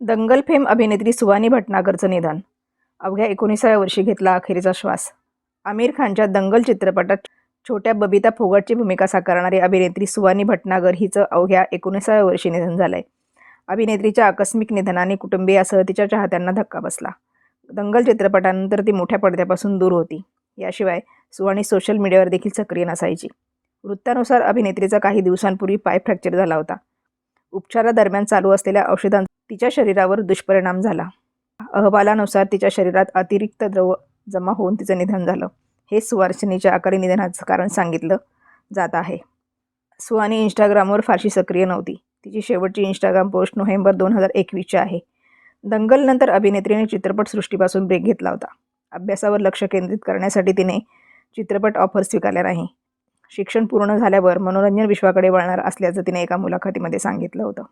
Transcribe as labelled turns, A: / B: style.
A: दंगल फेम अभिनेत्री सुवानी भटनागरचं निधन. अवघ्या एकोणीसाव्या वर्षी घेतला अखेरीचा श्वास. आमिर खानच्या दंगल चित्रपटात छोट्या बबिता फोगटची भूमिका साकारणारी अभिनेत्री सुवानी भटनागर हिचं अवघ्या एकोणीसाव्या वर्षी निधन झालंय. अभिनेत्रीच्या आकस्मिक निधनाने कुटुंबियासह तिच्या चाहत्यांना धक्का बसला. दंगल चित्रपटानंतर ती मोठ्या पडद्यापासून दूर होती. याशिवाय सुवानी सोशल मीडियावर देखील सक्रिय नसायची. वृत्तानुसार अभिनेत्रीचा काही दिवसांपूर्वी पाय फ्रॅक्चर झाला होता. उपचारादरम्यान चालू असलेल्या औषधांचा तिच्या शरीरावर दुष्परिणाम झाला. अहवालानुसार तिच्या शरीरात अतिरिक्त द्रव जमा होऊन तिचं निधन झालं. हे सुवार्सिनीच्या आकारी निधनाचं कारण सांगितलं जात आहे. सुहानी इंस्टाग्रामवर फारशी सक्रिय नव्हती. तिची शेवटची इंस्टाग्राम पोस्ट नोव्हेंबर दोन हजार एकवीसची आहे. दंगलनंतर अभिनेत्रीने चित्रपटसृष्टीपासून ब्रेक घेतला होता. अभ्यासावर लक्ष केंद्रित करण्यासाठी तिने चित्रपट ऑफर स्वीकारल्या नाही. शिक्षण पूर्ण झाल्यावर मनोरंजन विश्वाकडे वळणार असल्याचं तिने एका मुलाखतीमध्ये सांगितलं होतं.